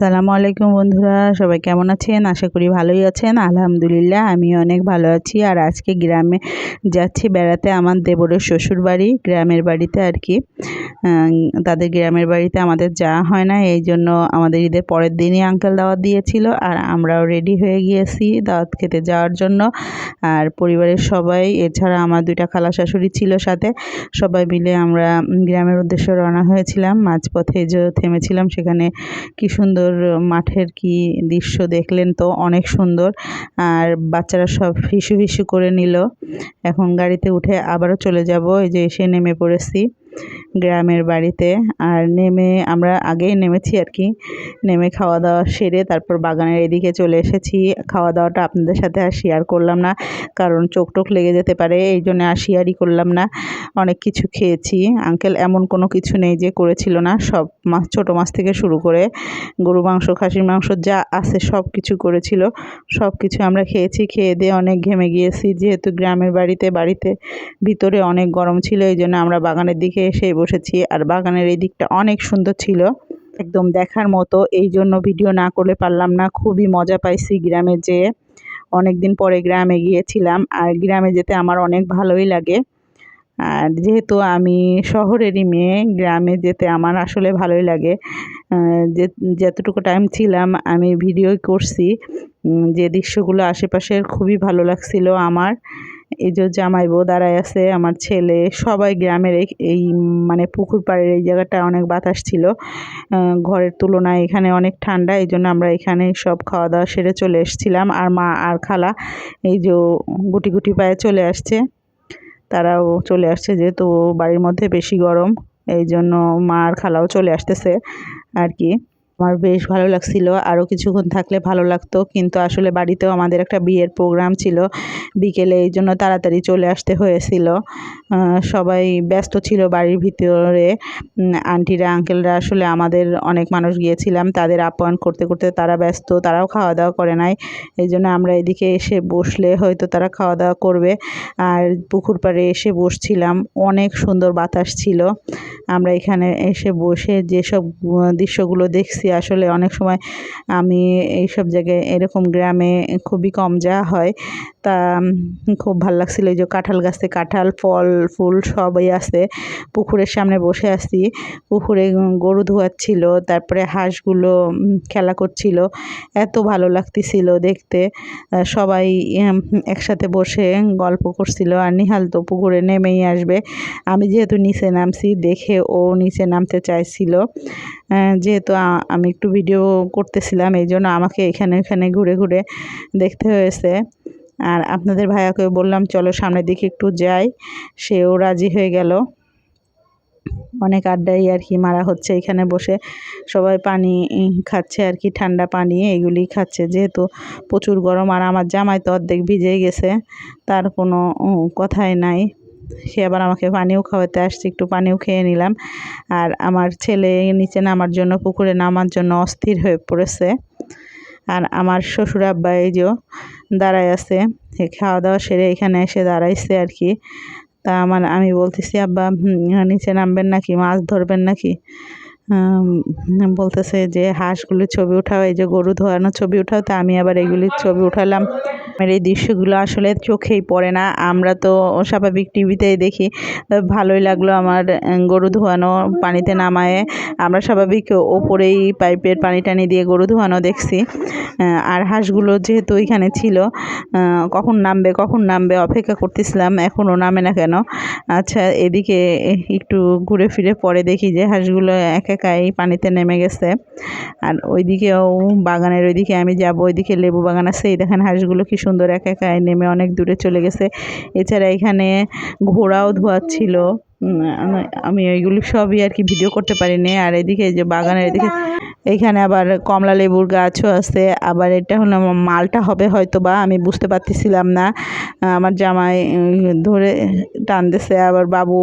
সালামু আলাইকুম বন্ধুরা, সবাই কেমন আছেন? আশা করি ভালোই আছেন। আলহামদুলিল্লাহ আমি অনেক ভালো আছি। আর আজকে গ্রামে যাচ্ছি, বেড়াতে আমার দেবরের শ্বশুর বাড়ি গ্রামের বাড়িতে আর কি। তাদের গ্রামের বাড়িতে আমাদের যাওয়া হয় না, এই জন্য আমাদের ঈদের পরের দিনই আঙ্কেল দাওয়াত দিয়েছিল। আর আমরাও রেডি হয়ে গিয়েছি দাওয়াত খেতে যাওয়ার জন্য। আর পরিবারের সবাই, এছাড়া আমার দুইটা খালা শাশুড়ি ছিল সাথে। সবাই মিলে আমরা গ্রামের উদ্দেশ্যে রওনা হয়েছিলাম। মাঝপথে যে থেমেছিলাম, সেখানে কি সুন্দর মাঠের কি দৃশ্য দেখলেন তো? অনেক সুন্দর। আর বাচ্চারা সব ফিসু ফিসু করে নিল। এখন গাড়িতে উঠে আবারও চলে যাব। এই যে এসে নেমে পড়েছি। গ্রামের বাড়িতে। আর নেমে আমরা আগেই নেমেছি আর কি। নেমে খাওয়া দাওয়া সেরে তারপর বাগানের এদিকে চলে এসেছি। খাওয়া দাওয়াটা আপনাদের সাথে আর শেয়ার করলাম না, কারণ চোখ টোক লেগে যেতে পারে, এই জন্য আর শেয়ারই করলাম না। অনেক কিছু খেয়েছি। আঙ্কেল এমন কোনো কিছু নেই যে করেছিল না, সব মাছ ছোটো মাছ থেকে শুরু করে গরু মাংস, খাসির মাংস যা আছে সব কিছু করেছিল। সব কিছু আমরা খেয়েছি, খেয়ে দিয়ে অনেক ঘেমে গিয়েছি। যেহেতু গ্রামের বাড়িতে বাড়িতে ভিতরে অনেক গরম ছিল, এই জন্য আমরা বাগানের দিকে এসে বসেছি আর বাগানের এই দিকটা অনেক সুন্দর ছিল। একদম দেখার মতো। এই জন্য ভিডিও না করলে পারলাম না। খুবই মজা পাইছি গ্রামে যেয়ে। অনেক দিন পরে গ্রামে গিয়েছিলাম আর গ্রামে যেতে আমার অনেক ভালোই লাগে। আর যেহেতু আমি শহরেরই মেয়ে, গ্রামে যেতে আমার আসলে ভালোই লাগে। যে, যতটুকু টাইম ছিলাম আমি ভিডিও করছি। যে দৃশ্যগুলো আশেপাশের খুবই ভালো লাগছিল আমার। এই যে জামাই বউ দাঁড়ায় আছে, আমার ছেলে, সবাই গ্রামের এই মানে পুকুর পাড়ের এই জায়গাটা অনেক বাতাস ছিল। ঘরের তুলনায় এখানে অনেক ঠান্ডা, এই জন্য আমরা এখানে সব খাওয়া দাওয়া সেরে চলে এসেছিলাম। আর মা আর খালা, এই যে গুটি গুটি পায়ে চলে আসছে। তারাও চলে আসছে যেহেতু বাড়ির মধ্যে বেশি গরম, এই জন্য মা আর খালাও চলে আসতেছে আর কি। আমার বেশ ভালো লাগছিল। আরও কিছুক্ষণ থাকলে ভালো লাগতো। কিন্তু আসলে বাড়িতেও আমাদের একটা বিয়ের প্রোগ্রাম ছিল। বিকেলে এই জন্য তাড়াতাড়ি চলে আসতে হয়েছিল। সবাই ব্যস্ত ছিল বাড়ির ভিতরে। আন্টিরা আঙ্কেলরা আসলে আমাদের অনেক মানুষ গিয়েছিলাম। তাদের আপ্যায়ন করতে করতে তারা ব্যস্ত। তারাও খাওয়া দাওয়া করে নাই। এই জন্য আমরা এদিকে এসে বসলে হয়তো তারা খাওয়া দাওয়া করবে। আর পুকুর পাড়ে এসে বসছিলাম। অনেক সুন্দর বাতাস ছিল। আমরা এখানে এসে বসে যেসব দৃশ্যগুলো দেখছি, আসলে অনেক সময় আমি এইসব জায়গায় এরকম গ্রামে খুবই কম যাওয়া হয়। তা খুব ভালো লাগছিল এই যে কাঁঠাল গাছে কাঁঠাল, ফল, ফুল সবই আছে। পুকুরের সামনে বসে আছি। পুকুরে গরু ধোয়াচ্ছিল, তারপরে হাঁসগুলো খেলা করছিল। এত ভালো লাগতেছিল দেখতে। সবাই একসাথে বসে গল্প করছিল। আর নিহাল তো পুকুরে নেমেই আসবে। আমি যেহেতু নিচে নামছি দেখে ও নিচে নামতে চাইছিল। যেহেতু আমি একটু ভিডিও করতেছিলাম, এই জন্য আমাকে এখানে এখানে ঘুরে ঘুরে দেখতে হয়েছে। আর আপনাদের ভাইয়াকে বললাম, চলো সামনের দিকে একটু যাই। সেও রাজি হয়ে গেল। অনেক আড্ডাই আর কি মারা হচ্ছে এখানে বসে। সবাই পানি খাচ্ছে আর কি, ঠান্ডা পানি এগুলি খাচ্ছে। যেহেতু প্রচুর গরম, আর আমার জামাই তো অর্ধেক ভিজেই গেছে, তার কোনো কথাই নাই। সে আবার আমাকে পানিও খাওয়াতে আসছে, একটু পানিও খেয়ে নিলাম। আর আমার ছেলে নিচে নামার জন্য, পুকুরে নামার জন্য অস্থির হয়ে পড়েছে। আর আমার শ্বশুর আব্বা এই যে দাঁড়ায় আছে খাওয়া দাওয়া সেরে এখানে এসে দাঁড়াইছে আর কি। তা আমার, আমি বলতেছি, আব্বা নিচে নামবেন নাকি? মাছ ধরবেন নাকি? বলতেছে যে হাঁসগুলির ছবি উঠাও, এই যে গরু ধোয়ানোর ছবি উঠাও, তা আমি আবার এগুলির ছবি উঠালাম। আমার এই দৃশ্যগুলো আসলে চোখেই পড়ে না। আমরা তো স্বাভাবিক টিভিতেই দেখি ভালোই লাগল আমার গরু ধোয়ানো পানিতে নামায়ে। আমরা স্বাভাবিক ওপরেই পাইপের পানি টানি দিয়ে গরু ধোয়ানো দেখছি। আর হাঁসগুলো যেহেতু ওইখানে ছিল কখন নামবে কখন নামবে অপেক্ষা করতেছিলাম, এখনও নামে না কেন? আচ্ছা এদিকে একটু ঘুরে ফিরে পরে দেখি যে হাঁসগুলো এক এক একাই পানিতে নেমে গেছে। আর ওইদিকেও বাগানের ওইদিকে আমি যাব, ওইদিকে লেবু বাগান আছে। এই দেখেন হাঁসগুলো কি সুন্দর এক একাই নেমে অনেক দূরে চলে গেছে। এছাড়া এখানে ঘোড়াও ধোয়াচ্ছিল। আমি ওইগুলো সবই আর কি ভিডিও করতে পারিনি। আর এদিকে যে বাগানের এদিকে এইখানে আবার কমলা লেবুর গাছও আছে, আবার এটা হলো মালটা হবে হয়তো বা আমি বুঝতে পারতেছিলাম না। আমার জামাই ধরে টানতেছে, আবার বাবু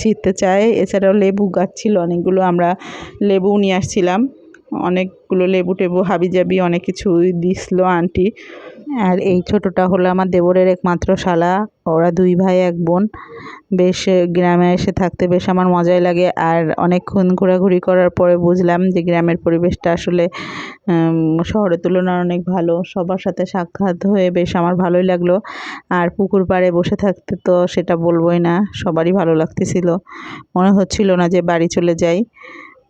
ছিঁড়তে চায়। এছাড়াও লেবু গাছ ছিল, অনেকগুলো আমরা লেবু নিয়ে আসছিলাম। অনেকগুলো লেবু টেবু হাবিজাবি অনেক কিছু দিছিল আন্টি। আর এই ছোটটা হলো আমার দেবরের একমাত্র শালা। ওরা দুই ভাই, এক বোন। বেশ গ্রামে এসে থাকতে বেশ আমার মজাই লাগে। আর অনেকক্ষণ ঘোরাঘুরি করার পরে বুঝলাম যে গ্রামের পরিবেশটা আসলে শহরের তুলনায় অনেক ভালো। সবার সাথে সাক্ষাৎ হয়ে বেশ আমার ভালোই লাগল। আর পুকুর পাড়ে বসে থাকতে তো সেটা বলবোই না, সবারই ভালো লাগতেছিল। মনে হচ্ছিল না যে বাড়ি চলে যাই।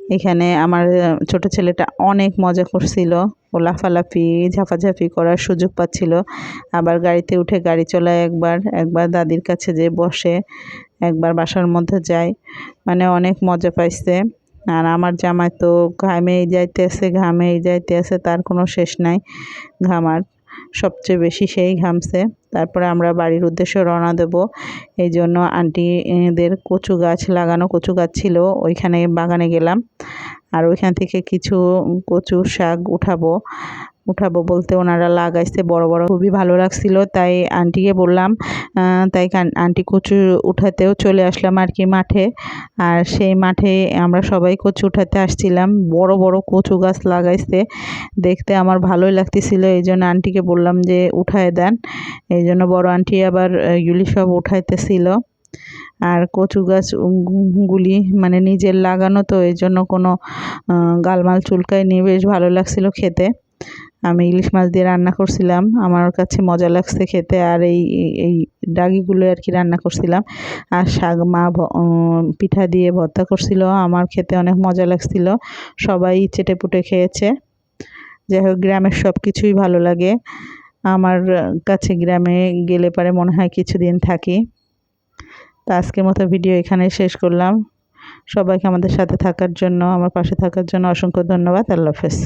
এখানে আমার ছোট ছেলেটা অনেক মজা করছিল। ও লাফালাফি ঝাফাঝাফি করার সুযোগ পাচ্ছিল। আবার গাড়িতে উঠে গাড়ি চলায় একবার একবার দাদির কাছে যে বসে, একবার বাসার মধ্যে যায়। মানে অনেক মজা পাইছে। আর আমার জামাই তো ঘামেই যাইতেছে ঘামেই যাইতেছে, তার কোনো শেষ নাই। ঘামার সবচেয়ে বেশি সেই ঘামছে। তারপরে আমরা বাড়ির উদ্দেশ্যে রওনা দেব। এই জন্য আন্টিদের কচু গাছ লাগানো কচু গাছ ছিল, ওইখানে বাগানে গেলাম। আর ওইখান থেকে কিছু কচু শাক উঠাবো। উঠাবো বলতে ওনারা লাগাইছে, বড় বড়। খুবই ভালো লাগছিল, তাই আন্টিকে বললাম তাই আন্টি কচু উঠাতেও চলে আসলাম আর কি মাঠে। আর সেই মাঠে আমরা সবাই কচু উঠাতে আসছিলাম, বড় বড় কচু গাছ লাগাইছে। দেখতে আমার ভালোই লাগতেছিল, এই জন্য আন্টিকে বললাম যে উঠায় দেন। এই জন্য বড় আন্টি আবার এগুলি সব উঠাইতেছিল। আর কচু গাছ গুলি মানে নিজের লাগানো তো, এই জন্য কোনো গালমাল চুলকায় নিয়ে বেশ ভালো লাগছিল খেতে। আমি ইলিশ মাছ দিয়ে রান্না করছিলাম। আমার কাছে মজা লাগছে খেতে আর এই এই ডাগিগুলো আর কি রান্না করছিলাম। আর শাক মা পিঠা দিয়ে ভর্তা করছিল। আমার খেতে অনেক মজা লাগছিল। সবাই চেটে পুটে খেয়েছে। যাই হোক, গ্রামের সব কিছুই ভালো লাগে। আমার কাছে গ্রামে গেলে পরে মনে হয় কিছুদিন থাকি। তো আজকের মতো ভিডিও এখানে শেষ করলাম। সবাইকে আমাদের সাথে থাকার জন্য, আমার পাশে থাকার জন্য অসংখ্য ধন্যবাদ। আল্লাহ হাফেজ।